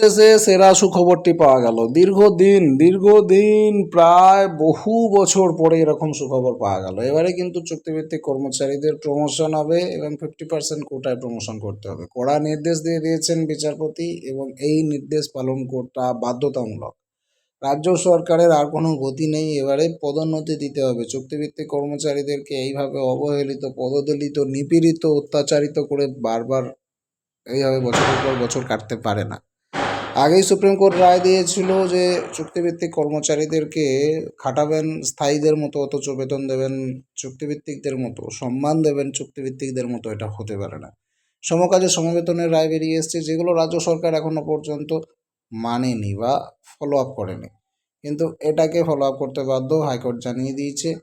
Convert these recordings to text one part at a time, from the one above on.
শেষে সেরা সুখবরটি পাওয়া গেল। দীর্ঘদিন দীর্ঘদিন, প্রায় বহু বছর পরে এরকম সুখবর পাওয়া গেল। এবারে কিন্তু চুক্তিভিত্তিক কর্মচারীদের প্রমোশন হবে এবং ফিফটি পার্সেন্ট কোটায় প্রমোশন করতে হবে। কড়া নির্দেশ দিয়ে দিয়েছেন বিচারপতি এবং এই নির্দেশ পালন করা বাধ্যতামূলক। রাজ্য সরকারের আর কোনো গতি নেই, এবারে পদোন্নতি দিতে হবে। চুক্তিভিত্তিক কর্মচারীদেরকে এইভাবে অবহেলিত, পদদলিত, নিপীড়িত, অত্যাচারিত করে বারবার এইভাবে বছরের পর বছর কাটতে পারে না। আগেই সুপ্রিম কোর্ট রায় দিয়েছিল যে চুক্তিভিত্তিক কর্মচারীদেরকে খাটাবেন, স্থায়ীদের মতো অথচ বেতন দেবেন চুক্তিভিত্তিকদের মতো, সম্মান দেবেন চুক্তিভিত্তিকদের মতো, এটা হতে পারে না। সমকাজে সমবেতনের রায় বেরিয়ে এসছে, যেগুলো রাজ্য সরকার এখনও পর্যন্ত মানেনি বা ফলো আপ করেনি। কিন্তু এটাকে ফলো আপ করতে বাধ্য হাইকোর্ট জানিয়ে দিয়েছে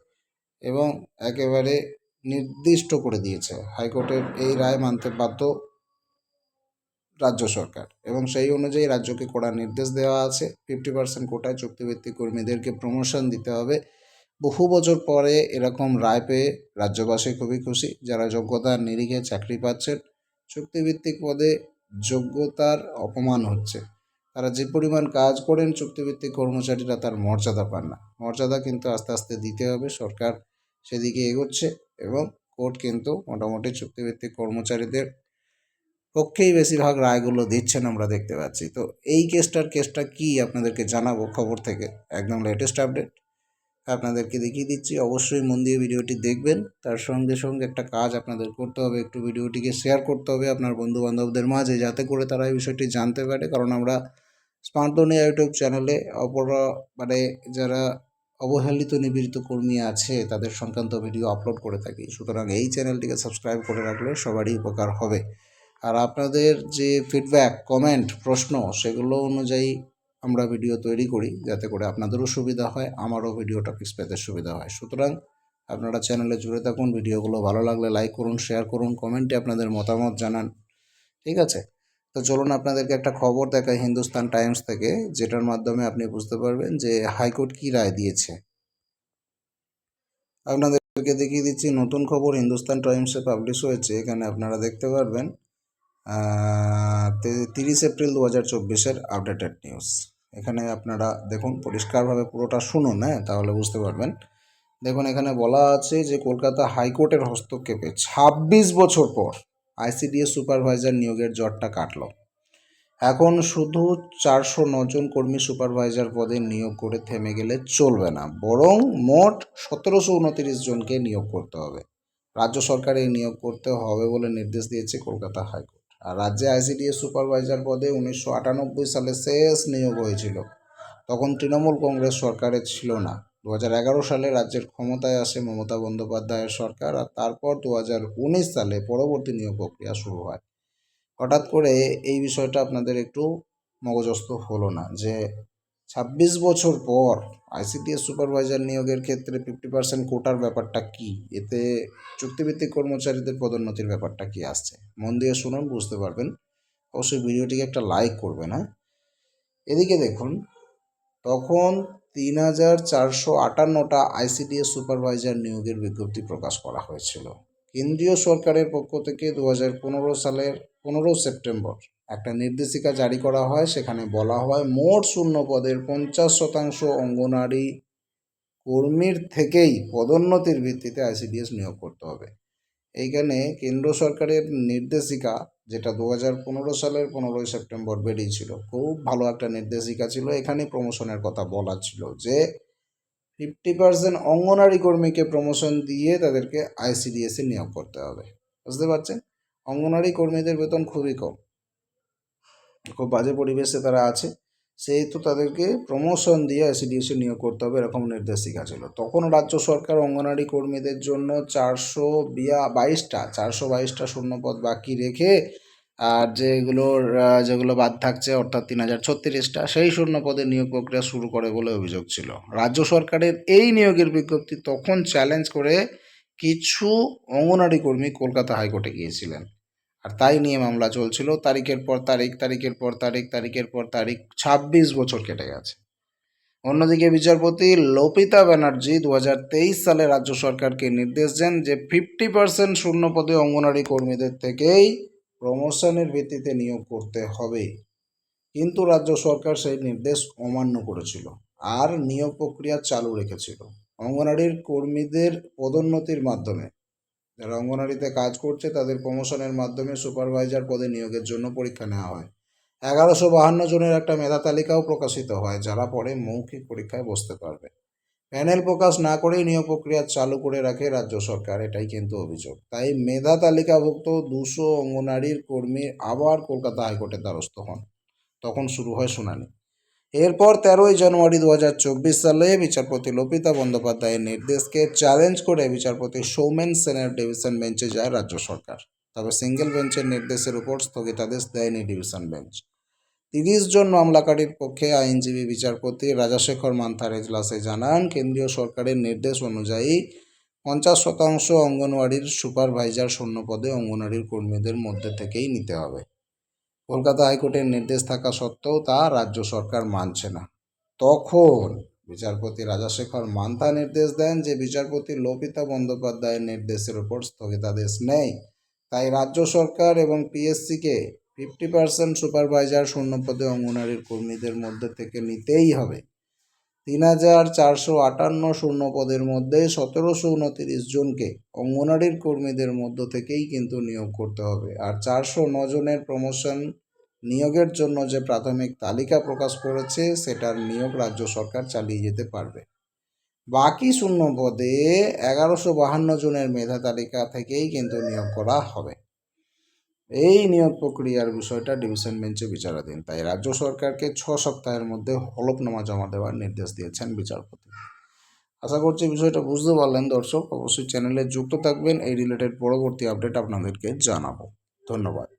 এবং একেবারে নির্দিষ্ট করে দিয়েছে। হাইকোর্টের এই রায় মানতে বাধ্য রাজ্য সরকার এবং সেই অনুযায়ী রাজ্যকে কড়া নির্দেশ দেওয়া আছে। ফিফটি পার্সেন্ট কোটায় চুক্তিভিত্তিক কর্মীদেরকে প্রমোশন দিতে হবে। বহু বছর পরে এরকম রায় পেয়ে রাজ্যবাসী খুবই খুশি। যারা যোগ্যতার নিরিখে চাকরি পাচ্ছেন, চুক্তিভিত্তিক পদে যোগ্যতার অপমান হচ্ছে। তারা যে পরিমাণ কাজ করেন, চুক্তিভিত্তিক কর্মচারীরা তার মর্যাদা পান না। মর্যাদা কিন্তু আস্তে আস্তে দিতে হবে, সরকার সেদিকে এগোচ্ছে এবং কোর্ট কিন্তু মোটামুটি চুক্তিভিত্তিক কর্মচারীদের পক্ষেই বেশিরভাগ রায়গুলো দিচ্ছেন আমরা দেখতে পাচ্ছি। তো এই কেসটার কেসটা কি আপনাদেরকে জানাব খবর থেকে? একদম লেটেস্ট আপডেট আপনাদেরকে দেখিয়ে দিচ্ছি, অবশ্যই মন দিয়ে ভিডিওটি দেখবেন। তার সঙ্গে সঙ্গে একটা কাজ আপনাদের করতে হবে, একটু ভিডিওটিকে শেয়ার করতে হবে আপনার বন্ধু বান্ধবদের মাঝে, যাতে করে তারা এই বিষয়টি জানতে পারে। কারণ আমরা স্মার্টফোনে ইউটিউব চ্যানেলে অপর মানে যারা অবহেলিত নিপীড়িত কর্মী আছে, তাদের সংক্রান্ত ভিডিও আপলোড করে থাকি। সুতরাং এই চ্যানেলটিকে সাবস্ক্রাইব করে রাখলে সবারই উপকার হবে। আর আপনাদের যে ফিডব্যাক কমেন্ট প্রশ্ন, সেগুলো অনুযায়ী আমরা ভিডিও তৈরি করি, যাতে করে আপনাদেরও সুবিধা হয়, আমারও ভিডিও টপিক্স পেতে সুবিধা হয়। সুতরাং আপনারা চ্যানেলে জুড়ে থাকুন ভিডিওগুলো ভালো লাগলে লাইক করুন শেয়ার করুন কমেন্টে আপনাদের মতামত জানান। ঠিক আছে? তো চলুন আপনাদেরকে একটা খবর দেখায় হিন্দুস্তান টাইমস থেকে, যেটার মাধ্যমে আপনি বুঝতে পারবেন যে হাইকোর্ট কী রায় দিয়েছে। আপনাদেরকে দেখিয়ে দিচ্ছি, নতুন খবর হিন্দুস্তান টাইমসে পাবলিশ হয়েছে, এখানে আপনারা দেখতে পারবেন। তিরিশ এপ্রিল দু হাজার চব্বিশের আপডেটেড নিউজ এখানে আপনারা দেখুন, পরিষ্কারভাবে পুরোটা শুনুন হ্যাঁ তাহলে বুঝতে পারবেন। দেখুন, এখানে বলা আছে যে কলকাতা হাইকোর্টের হস্তক্ষেপে ছাব্বিশ বছর পর আইসিডিএস সুপারভাইজার নিয়োগের জটটা কাটল। এখন শুধু চারশো নজন কর্মী সুপারভাইজার পদে নিয়োগ করে থেমে গেলে চলবে না, বরং মোট সতেরোশো উনতিরিশ জনকে নিয়োগ করতে হবে। রাজ্য সরকার এই নিয়োগ করতে হবে বলে নির্দেশ দিয়েছে কলকাতা হাইকোর্ট। আর রাজ্যে আইসিডিএস সুপারভাইজার পদে উনিশশো আটানব্বই সালে শেষ নিয়োগ হয়েছিল। তখন তৃণমূল কংগ্রেস সরকারে ছিল না। দু এগারো সালে রাজ্যের ক্ষমতায় আসে মমতা বন্দ্যোপাধ্যায়ের সরকার আর তারপর দু উনিশ সালে পরবর্তী নিয়োগ প্রক্রিয়া শুরু হয়। হঠাৎ করে এই বিষয়টা আপনাদের একটু মগজস্থ হলো না যে ছাব্বিশ বছর পর আইসিডিএস সুপারভাইজার নিয়োগের ক্ষেত্রে ফিফটি পার্সেন্ট কোটার ব্যাপারটা কি? এতে চুক্তিভিত্তিক কর্মচারীদের পদোন্নতির ব্যাপারটা কি আসছে? মন দিয়ে শুনুন, বুঝতে পারবেন। অবশ্যই ভিডিওটিকে একটা লাইক করবেন হ্যাঁ এদিকে দেখুন, তখন তিন হাজার চারশো আটান্নটা আইসিডিএস সুপারভাইজার নিয়োগের বিজ্ঞপ্তি প্রকাশ করা হয়েছিল। কেন্দ্রীয় সরকারের পক্ষ থেকে দু হাজার পনেরো সালের পনেরো সেপ্টেম্বর একটা নির্দেশিকা জারি করা হয়, সেখানে বলা হয়, মোট শূন্য পদের পঞ্চাশ শতাংশ অঙ্গনারী কর্মীর থেকেই পদোন্নতির ভিত্তিতে আইসিডিএস নিয়োগ করতে হবে। এইখানে কেন্দ্র সরকারের নির্দেশিকা, যেটা দু হাজার পনেরো সালের পনেরোই সেপ্টেম্বর বেরিয়েছিল খুব ভালো একটা নির্দেশিকা ছিল। এখানে প্রমোশনের কথা বলা ছিল যে ফিফটি পার্সেন্ট অঙ্গনারী কর্মীকে প্রমোশন দিয়ে তাদেরকে আইসিডিএসে নিয়োগ করতে হবে। বুঝতে পারছেন? অঙ্গনারী কর্মীদের বেতন খুবই কম। খুব বাজে পরিবেশে তারা আছে। সেহেতু তাদেরকে প্রমোশন দিয়ে আইসিডিএসে নিয়োগ করতে হবে এরকম নির্দেশিকা ছিল। তখন রাজ্য সরকার অঙ্গনারী কর্মীদের জন্য চারশো বিয়া বাইশটা চারশো বাইশটা শূন্যপদ বাকি রেখে, আর যেগুলোর যেগুলো বাদ থাকছে, অর্থাৎ তিন হাজার ছত্রিশটা, সেই শূন্য পদে নিয়োগ প্রক্রিয়া শুরু করে বলে অভিযোগ ছিল। রাজ্য সরকারের এই নিয়োগের বিজ্ঞপ্তি তখন চ্যালেঞ্জ করে কিছু অঙ্গনারী কর্মী কলকাতা হাইকোর্টে গিয়েছিলেন। আর তাই নিয়ে মামলা চলছিল। তারিখের পর তারিখ, তারিখের পর তারিখ, তারিখের পর তারিখ, ছাব্বিশ বছর কেটে গেছে। অন্যদিকে বিচারপতি লোপিতা ব্যানার্জি দু হাজার তেইশ সালে রাজ্য সরকারকে নির্দেশ দেন যে ফিফটি পার্সেন্ট শূন্য পদে অঙ্গনারী কর্মীদের থেকেই প্রমোশনের ভিত্তিতে নিয়োগ করতে হবে। কিন্তু রাজ্য সরকার সেই নির্দেশ অমান্য করেছিল আর নিয়োগ প্রক্রিয়া চালু রেখেছিল। অঙ্গনারীর কর্মীদের পদোন্নতির মাধ্যমে যারা অঙ্গনারীতে কাজ করছে, তাদের প্রমোশনের মাধ্যমে সুপারভাইজার পদে নিয়োগের জন্য পরীক্ষা নেওয়া হয়। এগারোশো বাহান্ন জনের একটা মেধা তালিকাও প্রকাশিত হয়, যারা পরে মৌখিক পরীক্ষায় বসতে পারবে। প্যানেল প্রকাশ না করেই নিয়োগ প্রক্রিয়া চালু করে রাখে রাজ্য সরকার, এটাই কিন্তু অভিযোগ। তাই মেধা তালিকাভুক্ত দুশো অঙ্গনারীর কর্মী আবার কলকাতা হাইকোর্টের দ্বারস্থ হন। তখন শুরু হয় শুনানি। এরপর তেরোই জানুয়ারি দু হাজার চব্বিশ সালে বিচারপতি লপিতা বন্দ্যোপাধ্যায়ের নির্দেশকে চ্যালেঞ্জ করে বিচারপতি সৌমেন সেনের ডিভিশন বেঞ্চে যায় রাজ্য সরকার। তবে সিঙ্গেল বেঞ্চের নির্দেশের উপর স্থগিতাদেশ দেয়নি ডিভিশন বেঞ্চ তিরিশ জন মামলাকারীর পক্ষে আইনজীবী বিচারপতি রাজাশেখর মান্থার এজলাসে জানান, কেন্দ্রীয় সরকারের নির্দেশ অনুযায়ী পঞ্চাশ শতাংশ অঙ্গনওয়াড়ির সুপারভাইজার শূন্য পদে অঙ্গনওয়াড়ির কর্মীদের মধ্যে থেকেই নিতে হবে। কলকাতা হাইকোর্টের নির্দেশ থাকা সত্ত্বেও তা রাজ্য সরকার মানছে না। তখন বিচারপতি রাজাশেখর মান্তা নির্দেশ দেন যে, বিচারপতি লোপিতা বন্দ্যোপাধ্যায়ের নির্দেশের উপর স্থগিতাদেশ নেই তাই রাজ্য সরকার এবং পিএসসিকে ফিফটি পার্সেন্ট সুপারভাইজার শূন্য পদে অঙ্গনারীর কর্মীদের মধ্যে থেকে নিতেই হবে। তিন হাজার চারশো আটান্ন শূন্য পদের মধ্যে সতেরোশো উনতিরিশ জনকে অঙ্গনারীর কর্মীদের মধ্য থেকেই কিন্তু নিয়োগ করতে হবে। আর চারশো জনের প্রমোশন নিয়োগের জন্য যে প্রাথমিক তালিকা প্রকাশ করেছে, সেটার নিয়োগ রাজ্য সরকার চালিয়ে যেতে পারবে। বাকি শূন্য পদে এগারোশো বাহান্ন জনের মেধা তালিকা থেকেই কিন্তু নিয়োগ করা হবে। এই নিয়োগ প্রক্রিয়ার বিষয়টা ডিভিশন বেঞ্চে বিচারাধীন। তাই রাজ্য সরকারকে ছ সপ্তাহের মধ্যে হলফনামা জমা দেওয়ার নির্দেশ দিয়েছেন বিচারপতি। আশা করছি বিষয়টা বুঝতে পারলেন দর্শক। অবশ্যই চ্যানেলে যুক্ত থাকবেন। এই রিলেটেড পরবর্তী আপডেট আপনাদেরকে জানাব। ধন্যবাদ।